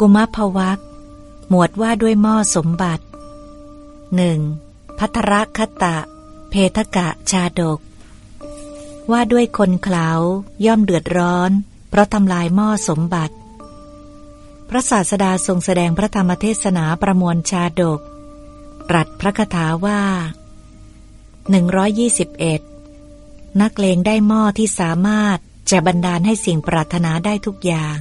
กุมภวักหมวดว่าด้วยหม้อสมบัติหนึ่งพัทรคตะ เพทกะชาดก ว่าด้วยคนเขาย่อมเดือดร้อน เพราะทำลายหม้อสมบัติ พระศาสดาทรงแสดงพระธรรมเทศนาประมวลชาดก ตรัสพระคาถาว่า 121 นักเลงได้หม้อที่สามารถจะบันดาลให้สิ่งปรารถนาได้ทุกอย่าง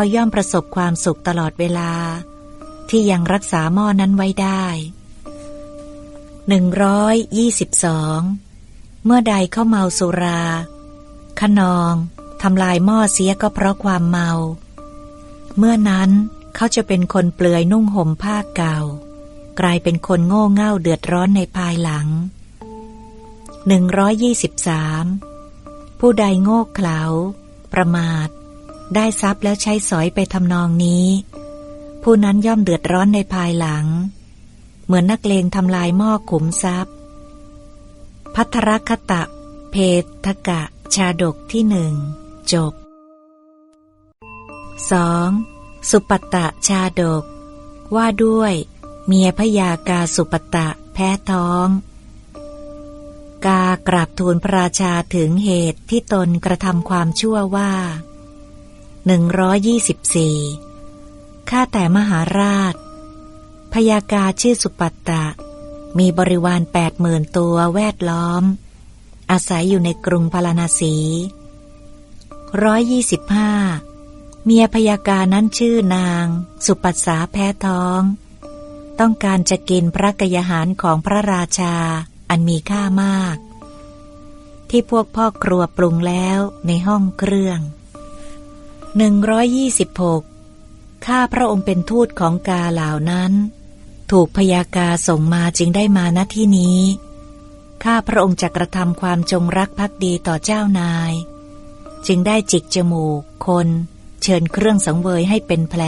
เขาย่อมประสบความสุขตลอดเวลา ที่ยังรักษาหม้อนั้นไว้ได้ 122 เมื่อใดเข้าเมาสุราขนองทำลายหม้อเสียก็เพราะความเมา เมื่อนั้นเขาจะเป็นคนเปลือยนุ่งห่มผ้าเก่า กลายเป็นคนโง่เง่าเดือดร้อนในภายหลัง 123 ผู้ใดโง่เขลาประมาท ได้ทรัพย์แล้วใช้สอยไปทำนองนี้ ผู้นั้นย่อมเดือดร้อนในภายหลัง เหมือนนักเลงทำลายหม้อขุมทรัพย์ พัทรคตะ เพทกะ ชาดกที่หนึ่งจบ 2. สุปตะชาดก ว่าด้วย เมียพยากาสุปตะแพ้ท้อง กากราบทูลพระราชาถึงเหตุที่ตนกระทำความชั่วว่า 124 ข้าแต่มหาราช พยากาชื่อสุปัตตะ มีบริวารแปดหมื่นตัวแวดล้อม อาศัยอยู่ในกรุงพาราณสีร้อยยี่สิบห้าเมียพยากานั้นชื่อนาง สุปัสสาแพ้ท้อง ต้องการจะกินพระกยาหารของพระราชาอันมีค่ามาก ที่พวกพ่อครัวปรุงแล้วในห้องเครื่อง หนึ่งร้อยยี่สิบหกข้าพระองค์เป็นทูตของกาเหล่านั้น ถูกพยากาส่งมาจึงได้มาณที่นี้ ข้าพระองค์จะกระทำความจงรักภักดีต่อเจ้านาย จึงได้จิกจมูก คน เชิญเครื่องสังเวยให้เป็นแผล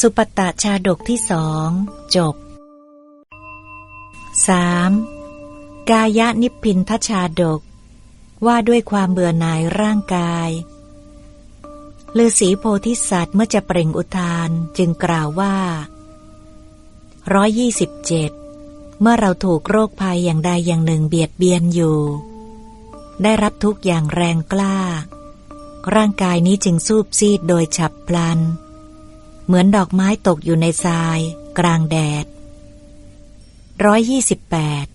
สุปตะชาดกที่สองจบ 3. กายนิพพินทชาดก ว่าด้วยความเบื่อหน่ายร่างกาย ฤาษีโพธิสัตว์เมื่อจะเปล่งอุทานจึงกล่าวว่าร้อยยี่สิบเจ็ดเมื่อเราถูกโรคภัยอย่างใดอย่างหนึ่งเบียดเบียนอยู่ ได้รับทุกอย่างแรงกล้า ร่างกายนี้จึงสูบซีดโดยฉับพลัน เหมือนดอกไม้ตกอยู่ในทราย กลางแดดร้อยยี่สิบแปด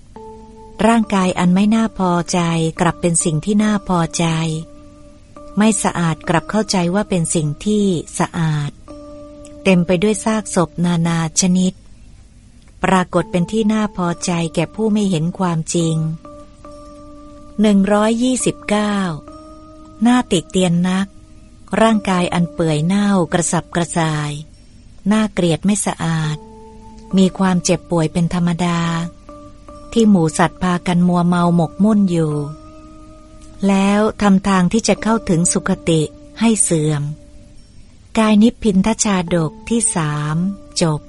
ร่างกายอันไม่น่าพอใจกลับเป็นสิ่งที่น่าพอใจ ไม่สะอาดกลับเข้าใจว่าเป็นสิ่งที่สะอาด เต็มไปด้วยซากศพนานาชนิด ปรากฏเป็นที่น่าพอใจแก่ผู้ไม่เห็นความจริง 129 หน้าติดเตียนนัก ร่างกายอันเปื่อยเน่ากระสับกระส่าย หน้าเกลียดไม่สะอาด มีความเจ็บป่วยเป็นธรรมดา ที่หมูสัตว์พากันมัวเมาหมกมุ่นอยู่ แล้วทำทางที่จะเข้าถึงสุคติให้เสื่อม กายนิพพินทชาดกที่สามจบ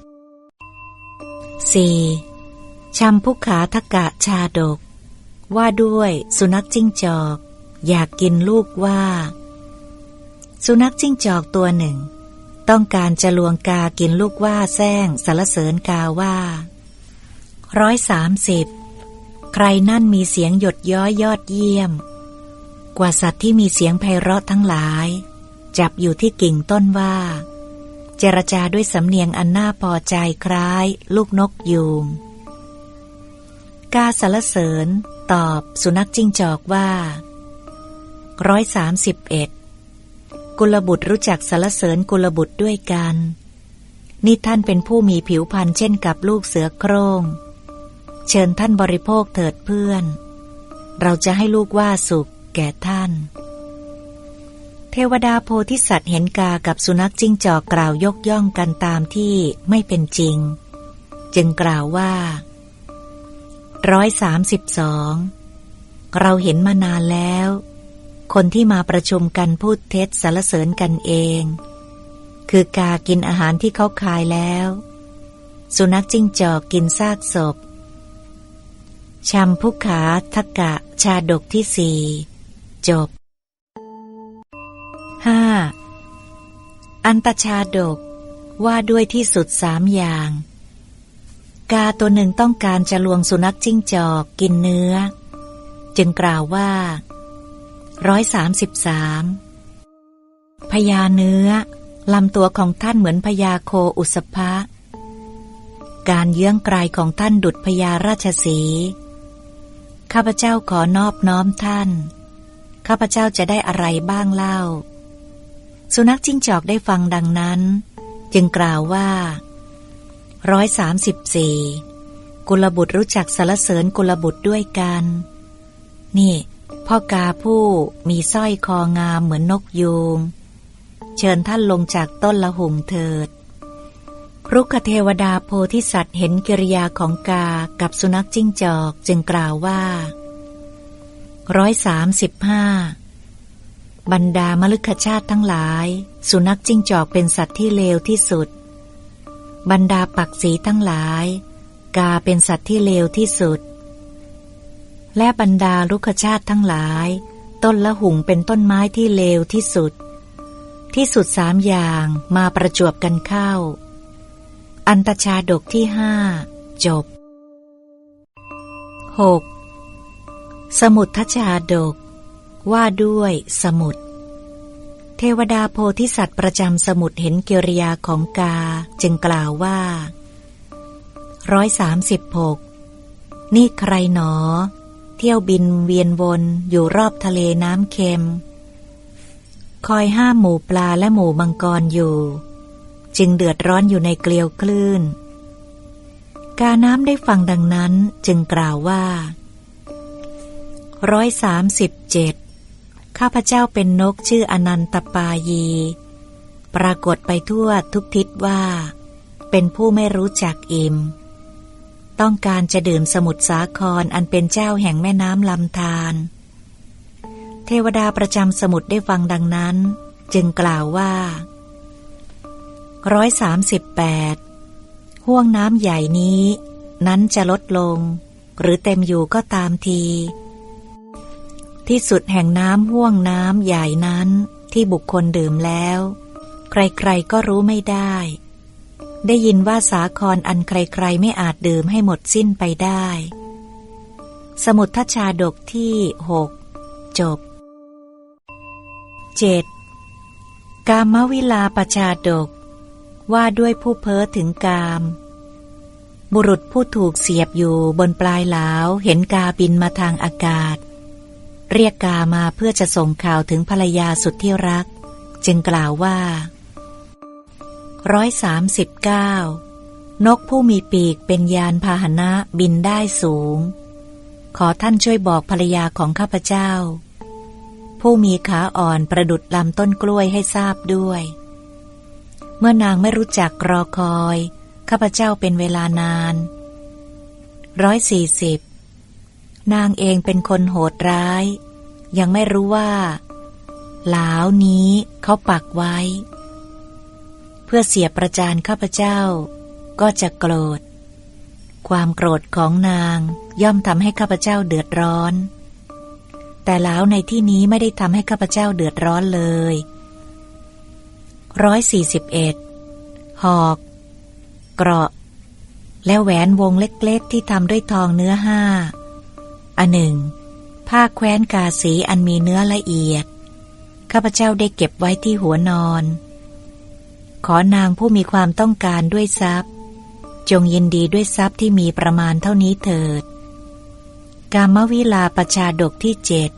4. ชัมพุขาทกะชาดก ว่าด้วยสุนัขจิ้งจอก อยากกินลูกว่า สุนัขจิ้งจอกตัวหนึ่ง ต้องการจะลวงกากินลูกว่าแซงสารเสริญกาว่าร้อยสามสิบใครนั่นมีเสียงหยดย้อยยอดเยี่ยม กว่าสัตว์ที่มีเสียงไพเราะทั้งหลาย จับอยู่ที่กิ่งต้นว่า เจรจาด้วยสำเนียงอันน่าพอใจคล้าย ลูกนกยูงกาสารเสริญ ตอบสุนัขจิ้งจอกว่าร้อยสามสิบเอ็ดกุลบุตรรู้จักสารเสริญกุลบุตรด้วยกัน นี่ท่านเป็นผู้มีผิวพรรณเช่นกับลูกเสือโครง่ง เชิญท่านบริโภคเถิดเพื่อน เราจะให้ลูกว่าสุข แก่ท่าน เทวดาโพธิสัตว์เห็นกากับสุนัขจิ้งจอกกล่าวยกย่องกันตามที่ไม่เป็นจริง จึงกล่าวว่าร้อยสามสิบสองเราเห็นมานานแล้ว คนที่มาประชุมกันพูดเท็จสารเสริญกันเอง คือกากินอาหารที่เขาคายแล้ว สุนัขจิ้งจอกกินซากศพชัมพุขาทกะชาดกที่สี่ จบ 5. อันตชาดกว่าด้วยที่สุดสามอย่าง กาตัวหนึ่งต้องการจะลวงสุนัขจิ้งจอกกินเนื้อ จึงกล่าวว่าร้อยสามสิบสามพญาเนื้อลำตัวของท่านเหมือนพญาโคอุสภะการเยื้องไกลของท่านดุดพญาราชสี ข้าพเจ้าขอนอบน้อมท่าน ข้าพเจ้าจะได้อะไรบ้างเล่า สุนัขจิ้งจอกได้ฟังดังนั้น จึงกล่าวว่าร้อยสามสิบสี่กุลบุตรรู้จักสารเสริญกุลบุตรด้วยกัน นี่ พ่อกาผู้มีสร้อยคองามเหมือนนกยูง เชิญท่านลงจากต้นละหุงเถิดรุกเทวดาโพธิสัตว์เห็นกิริยาของกากับสุนัขจิ้งจอกจึงกล่าวว่า ร้อยสามสิบห้าบรรดามลึกชาติทั้งหลาย สุนัขจิ้งจอกเป็นสัตว์ที่เลวที่สุด บรรดาปักสีทั้งหลาย กาเป็นสัตว์ที่เลวที่สุด และบรรดาลุกชาติทั้งหลาย ต้นละหุงเป็นต้นไม้ที่เลวที่สุด ที่สุดสามอย่างมาประจวบกันเข้า อันตชาดกที่ห้าจบ 6. สมุททชาดก ว่าด้วยสมุทรเทวดาโพธิสัตว์ประจำสมุทรเห็นกิริยาของกาจึงกล่าวว่าร้อยสามสิบหกนี่ใครหนอ เที่ยวบินเวียนวนอยู่รอบทะเลน้ำเค็ม คอยห้ามหมูปลาและหมูมังกรอยู่ จึงเดือดร้อนอยู่ในเกลียวคลื่น กาน้ำได้ฟังดังนั้นจึงกล่าวว่า ร้อยสามสิบเจ็ดข้าพเจ้าเป็นนกชื่ออนันตปายี ปรากฏไปทั่วทุกทิศว่า เป็นผู้ไม่รู้จักอิมต้องการจะดื่มสมุทรสาครอันเป็นเจ้าแห่งแม่น้ำลำธารเทวดาประจำสมุทรได้ฟังดังนั้น จึงกล่าวว่าร้อยสามสิบแปดห่วงน้ำใหญ่นี้ นั้นจะลดลง หรือเต็มอยู่ก็ตามที ที่สุดแห่งน้ำห่วงน้ำใหญ่นั้นที่บุคคลดื่มแล้ว ใครๆก็รู้ไม่ได้ ได้ยินว่าสาครอันใครๆไม่อาจดื่มให้หมดสิ้นไปได้ สมุททชาดกที่หกจบ 7. กามวิลาปชาดก ว่าด้วยผู้เพ้อถึงกาม บุรุษผู้ถูกเสียบอยู่บนปลายหลาวเห็นกาบินมาทางอากาศ เรียกกามาเพื่อจะส่งข่าวถึงภรรยาสุดที่รัก จึงกล่าวว่าร้อยสามสิบเก้านกผู้มีปีกเป็นยานพาหนะบินได้สูง ขอท่านช่วยบอกภรรยาของข้าพเจ้า ผู้มีขาอ่อนประดุดลำต้นกล้วยให้ทราบด้วย เมื่อนางไม่รู้จักรอคอย ข้าพเจ้าเป็นเวลานานร้อยสี่สิบ นางเองเป็นคนโหดร้าย ยังไม่รู้ว่า หลาวนี้เขาปักไว้ เพื่อเสียประจานข้าพเจ้า ก็จะโกรธ ความโกรธของนางย่อมทำให้ข้าพเจ้าเดือดร้อน แต่แล้วในที่นี้ไม่ได้ทำให้ข้าพเจ้าเดือดร้อนเลยร้อยสี่สิบเอ็ดหอก เกราะ และแหวนวงเล็กๆ ที่ทำด้วยทองเนื้อห้า อันหนึ่ง ผ้าแคว้นกาสีอันมีเนื้อละเอียด ข้าพเจ้าได้เก็บไว้ที่หัวนอน ขอนางผู้มีความต้องการด้วยทรัพย์ จงยินดีด้วยทรัพย์ที่มีประมาณเท่านี้เถิด กามวิลาประชาดกที่เจ็ด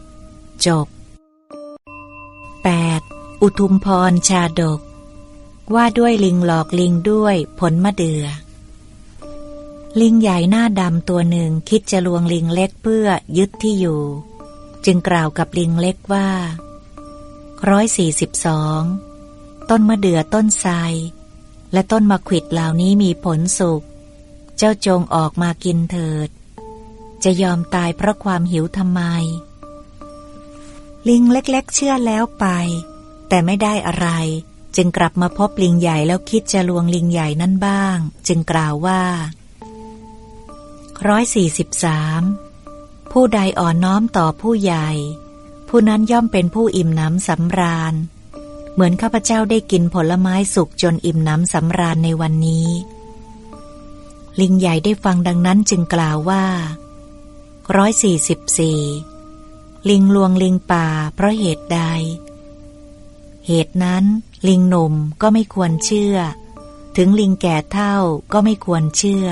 จบ 8. อุทุมพรชาดก ว่าด้วยลิงหลอกลิงด้วยผลมะเดือ่อ ลิงใหญ่หน้าดำตัวหนึ่งคิดจะลวงลิงเล็กเพื่อยึดที่อยู่ จึงกล่าวกับลิงเล็กว่าร้อยสี่สิบสองต้นมะเดื่อต้นไทรและต้นมะขิดเหล่านี้มีผลสุก เจ้าจงออกมากินเถิด จะยอมตายเพราะความหิวทำไม ลิงเล็กๆเชื่อแล้วไป แต่ไม่ได้อะไร จึงกลับมาพบลิงใหญ่แล้วคิดจะลวงลิงใหญ่นั่นบ้าง จึงกล่าวว่า ร้อยสี่สิบสามผู้ใดอ่อนน้อมต่อผู้ใหญ่ ผู้นั้นย่อมเป็นผู้อิ่มน้ำสำราญ เหมือนข้าพเจ้าได้กินผลไม้สุกจนอิ่มน้ำสำราญในวันนี้ ลิงใหญ่ได้ฟังดังนั้นจึงกล่าวว่าร้อยสี่สิบสี่ลิงลวงลิงป่าเพราะเหตุใด เหตุนั้น ลิงหนุ่มก็ไม่ควรเชื่อ ถึงลิงแก่เท่าก็ไม่ควรเชื่อ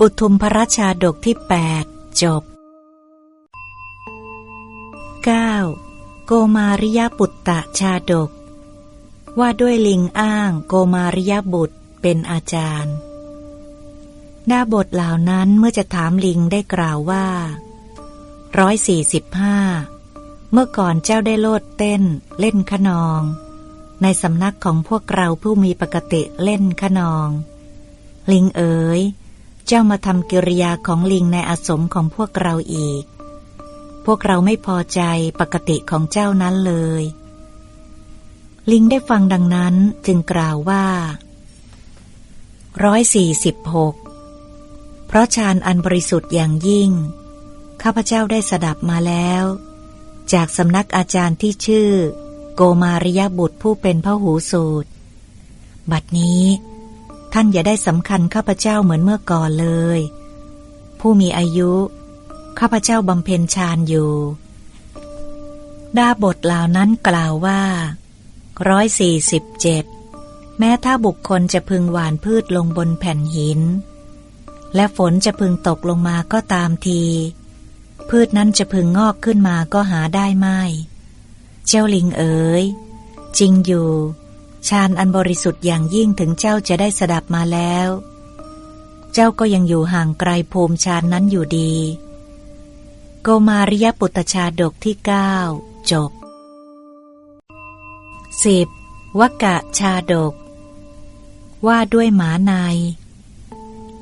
อุทุมพระราชาดกที่แปดจบ 9. โกมาริยปุตตะชาดก ว่าด้วยลิงอ้างโกมาริยบุตรเป็นอาจารย์ดาบทเหล่านั้นเมื่อจะถามลิงได้กล่าวว่าร้อยสี่สิบห้าเมื่อก่อนเจ้าได้โลดเต้น เล่นขนอง ในสำนักของพวกเราผู้มีปกติเล่นขนอง ลิงเอ๋ย เจ้ามาทำกิริยาของลิงในอาสมของพวกเราอีก พวกเราไม่พอใจปกติของเจ้านั้นเลย ลิงได้ฟังดังนั้นจึงกล่าวว่าร้อยสี่สิบหกเพราะฌานอันบริสุทธิ์อย่างยิ่ง ข้าพเจ้าได้สดับมาแล้ว จากสำนักอาจารย์ที่ชื่อ โกมาริยบุตรผู้เป็นพระหูสูตร บัดนี้ ท่านอย่าได้สำคัญข้าพเจ้าเหมือนเมื่อก่อนเลย ผู้มีอายุ ข้าพเจ้าบำเพ็ญฌานอยู่ ดาบทเหล่านั้นกล่าวว่าร้อยสี่สิบเจ็ดแม้ถ้าบุคคลจะพึงหวานพืชลงบนแผ่นหิน และฝนจะพึงตกลงมาก็ตามที พืชนั้นจะพึงงอกขึ้นมาก็หาได้ไม่ เจ้าลิงเอ๋ยจริงอยู่ ฌานอันบริสุทธิ์อย่างยิ่งถึงเจ้าจะได้สดับมาแล้ว เจ้าก็ยังอยู่ห่างไกลภูมิฌานนั้นอยู่ดี โกมาริยปุตชาดกที่เก้าจบสิบวกะชาดก ว่าด้วยหมาใน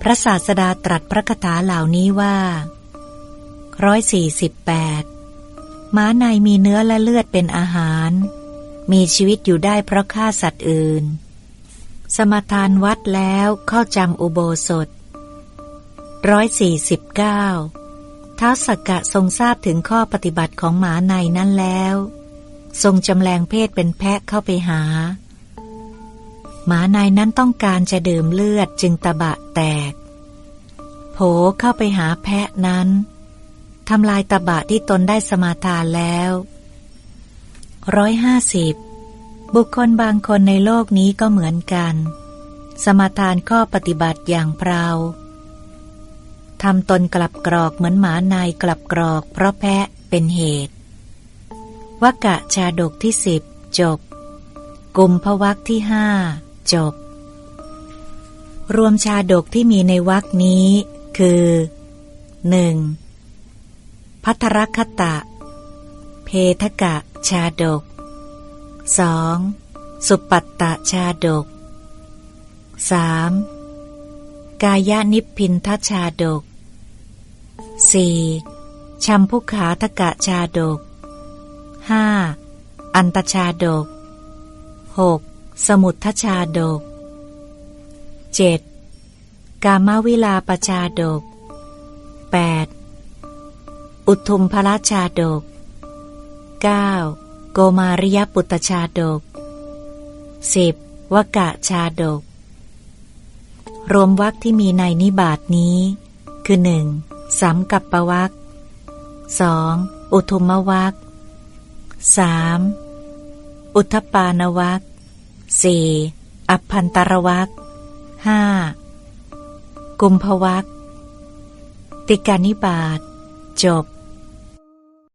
พระศาสดาตรัสพระคาถาเหล่านี้ว่าร้อยสี่สิบแปดม้าในมีเนื้อและเลือดเป็นอาหาร มีชีวิตอยู่ได้เพราะฆ่าสัตว์อื่น สมทานวัดแล้วเข้าจำอุโบสถร้อยสี่สิบเก้าท้าสักกะทรงทราบถึงข้อปฏิบัติของหมาในนั้นแล้ว ทรงจำแรงเพศเป็นแพะเข้าไปหา หมานายนั้นต้องการจะดื่มเลือดจึงตะบะแตก โผเข้าไปหาแพะนั้นทำลายตะบะที่ตนได้สมาทานแล้ว ร้อยห้าสิบบุคคลบางคนในโลกนี้ก็เหมือนกัน สมาทานข้อปฏิบัติอย่างเปล่าทำตนกลับกรอกเหมือนหมานายกลับกรอก เพราะแพะเป็นเหตุวกะชาดกที่สิบจบ กุมพวักที่ห้าจบ รวมชาดกที่มีในวรกนี้ คือ 1. พัทรคตะ เพทกะ ชาดก 2. สุปัตตะชาดก 3. กายานิพินทชาดก 4. ชัมพุขาทกะชาดก 5. อันตชาดก 6. สมุทชาดก 7. กามวิลาปชาดก 8. อุทุมพระชาดก 9. โกมาริยปุตชาดก 10. วกะชาดก รวมวักที่มีในนิบาตนี้ คือหนึ่งสามกับปวักสองอุทุมวักสามอุทปานวักสี่อัพพันตรวักห้ากุมภวักติกานิบาตจบ